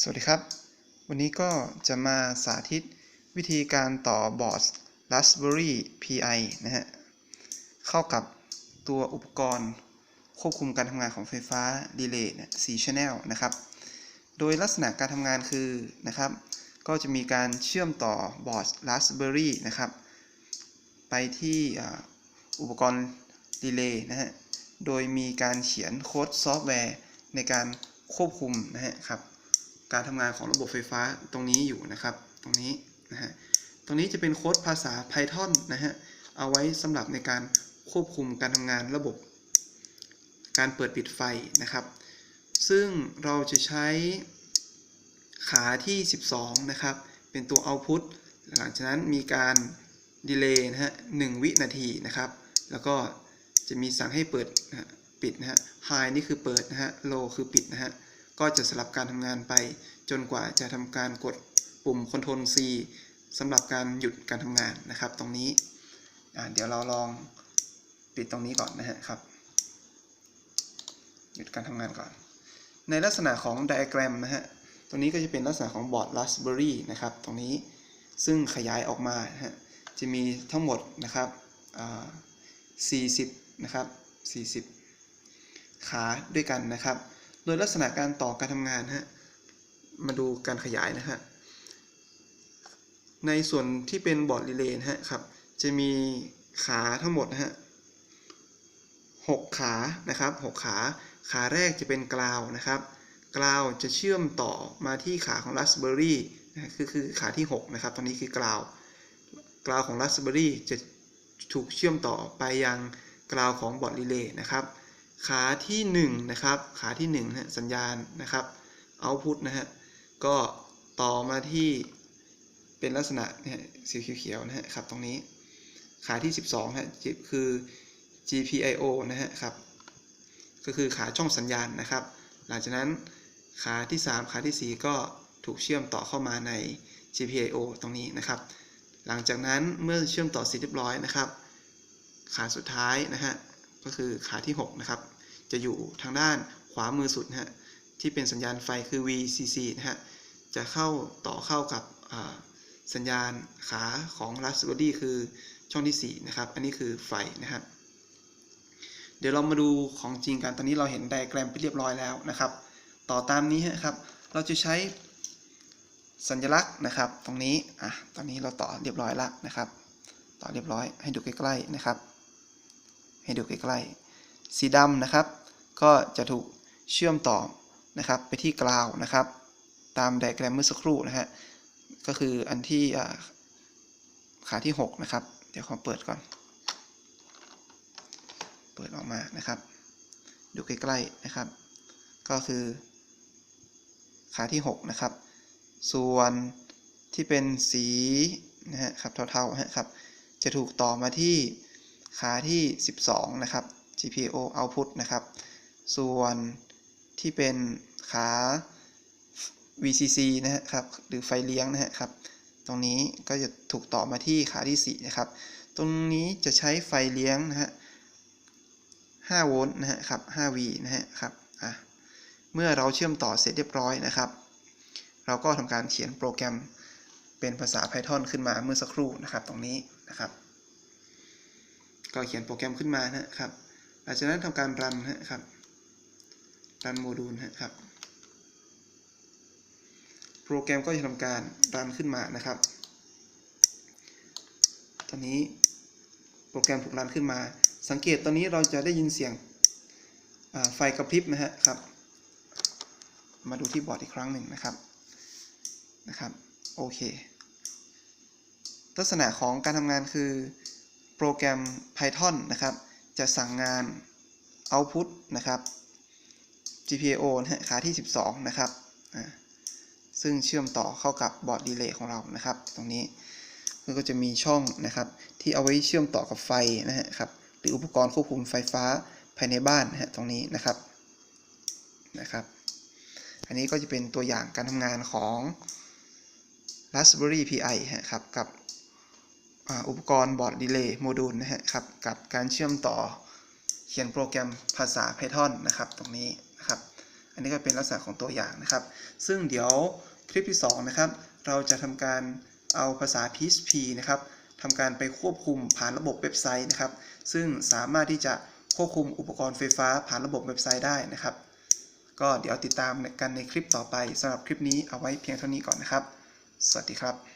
สวัสดีครับ วันนี้ก็จะมาสาธิตวิธีการต่อบอร์ด Raspberry Pi นะฮะ เข้ากับตัวอุปกรณ์ควบคุมการทำงานของไฟฟ้า Relay เนี่ย4 Channel นะครับ โดยลักษณะการทำงานคือนะครับ ก็จะมีการเชื่อมต่อบอร์ด Raspberry นะครับ ไปที่อุปกรณ์ Relay นะฮะ โดยมีการเขียนโค้ดซอฟต์แวร์ในการควบคุมนะฮะครับ การทำงานของระบบไฟฟ้าตรงนี้อยู่นะครับ ตรงนี้นะฮะตรงนี้จะเป็นโค้ดภาษา Python นะฮะเอาไว้สำหรับในการควบคุมการทำงานระบบ การเปิดปิดไฟนะครับ ซึ่งเราจะใช้ขาที่ 12 นะครับ เป็นตัว output หลังจากนั้นมีการดีเลย์นะฮะ1วินาทีนะครับ แล้วก็จะมีสั่งให้เปิดนะฮะปิดนะฮะ high นี่คือเปิดนะฮะ low คือปิดนะฮะ ก็จะสลับการทำงานไป จนกว่าจะทำการกดปุ่ม Ctrl C สำหรับการหยุดการทำงานนะครับ ตรงนี้เดี๋ยวเราลองปิดตรงนี้ก่อนนะฮะครับ หยุดการทำงานก่อน ในลักษณะของไดอะแกรมนะฮะตรงนี้ก็จะเป็นลักษณะของบอร์ด Raspberry นะครับ ตรงนี้ซึ่งขยายออกมาะฮะจะมีทั้งหมดนะครับ40 นะครับ 40 ขาด้วยกันนะครับ โดยลักษณะการต่อการทำงานฮะมาดูการขยายนะฮะในส่วนที่เป็นบอร์ดรีเลย์ฮะครับจะมีขาทั้งหมดนะฮะหกขานะครับหกขาขาแรกจะเป็นกราวนะครับกราวจะเชื่อมต่อมาที่ขาของ Raspberry นะคือคือขาที่ 6 นะครับตรงนี้คือกราวกราวของ Raspberry จะถูกเชื่อมต่อไปยังกราวของบอร์ดรีเลย์นะครับ ขาที่1นะครับขาที่1นะสัญญาณนะครับ output นะฮะก็ต่อมาที่เป็นลักษณะนี่ยสีเขียวๆนะฮะครับตรงนี้ขาที่ 12นะฮะคือ GPIO นะฮะครับก็คือขาช่องสัญญาณนะครับ หลังจากนั้นขาที่ 3 ขาทีสี่ 4 ก็ถูกเชื่อมต่อเข้ามาใน GPIO ตรงนี้นะครับ หลังจากนั้นเมื่อเชื่อมต่อเสร็จเรียบร้อยนะครับ ขาสุดท้ายนะฮะ ก็คือขาที่ 6 นะครับ จะอยู่ทางด้านขวามือสุดนะฮะที่เป็นสัญญาณไฟคือ VCC นะฮะจะเข้าต่อเข้ากับสัญญาณขาของ Raspberry คือช่องที่ 4 นะครับ อันนี้คือไฟนะครับ เดี๋ยวเรามาดูของจริงกัน ตอนนี้เราเห็นไดอะแกรมไปเรียบร้อยแล้วนะครับ ต่อตามนี้ครับ เราจะใช้สัญลักษณ์นะครับ ตรงนี้ อะ ตอนนี้เราต่อเรียบร้อยแล้วนะครับ ต่อเรียบร้อยให้ดูใกล้ๆนะครับ ให้ดูใกล้ๆ สีดำนะครับ ก็จะถูกเชื่อมต่อนะครับไปที่กราวนะครับ ตามไดแกรมเมื่อสักครู่นะฮะ ก็คืออันที่ขาที่ 6 นะครับ เดี๋ยวขอเปิดก่อน เปิดออกมานะครับ ดูใกล้ๆนะครับ ก็คือ ขาที่ 6 นะครับ ส่วนที่เป็นสีนะฮะครับเทาๆฮะครับ จะถูกต่อมาที่ ขาที่ 12 นะครับ GPIO output นะครับ ส่วนที่เป็นขา VCC นะครับ หรือไฟเลี้ยงนะฮะครับ ตรงนี้ก็จะถูกต่อมาที่ขาที่ 4 นะครับ ตรงนี้จะใช้ไฟเลี้ยงนะฮะ5โวลต์นะฮะครับ 5V นะฮะครับ อะ เมื่อเราเชื่อมต่อเสร็จเรียบร้อยนะครับ เราก็ทำการเขียนโปรแกรมเป็นภาษา Python ขึ้นมาเมื่อสักครู่นะครับ ตรงนี้นะครับ ก็เขียนโปรแกรมขึ้นมานะครับหลังจากนั้นทำการรันนะครับรันโมดูลนะครับ โปรแกรมก็จะทำการรันขึ้นมานะครับ ตอนนี้โปรแกรมถูกรันขึ้นมา สังเกตตอนนี้เราจะได้ยินเสียงไฟกระพริบนะฮะครับ มาดูที่บอร์ดอีกครั้งหนึ่งนะครับนะครับ โอเค ลักษณะของการทำงานคือ โปรแกรม Python นะครับ จะสั่งงาน output นะครับ GPIO นะขาที่ 12 นะครับ ซึ่งเชื่อมต่อเข้ากับบอร์ดดีเลย์ของเรานะครับ ตรงนี้ก็จะมีช่องนะครับ ที่เอาไว้เชื่อมต่อกับไฟนะฮะครับ หรืออุปกรณ์ควบคุมไฟฟ้าภายในบ้านนะฮะตรงนี้นะครับนะครับ อันนี้ก็จะเป็นตัวอย่างการทำงานของ Raspberry Pi ฮะครับกับ อุปกรณ์บอร์ดดีเลย์โมดูลนะครับกับการเชื่อมต่อเขียนโปรแกรมภาษา Python นะครับตรงนี้นะครับ อันนี้ก็เป็นลักษณะของตัวอย่างนะครับ ซึ่งเดี๋ยวคลิปที่ 2 นะครับ เราจะทำการเอาภาษา PHP นะครับทำการไปควบคุมผ่านระบบเว็บไซต์นะครับ ซึ่งสามารถที่จะควบคุมอุปกรณ์ไฟฟ้าผ่านระบบเว็บไซต์ได้นะครับ ก็เดี๋ยวติดตามกันในคลิปต่อไปสำหรับคลิปนี้เอาไว้เพียงเท่านี้ก่อนนะครับ สวัสดีครับ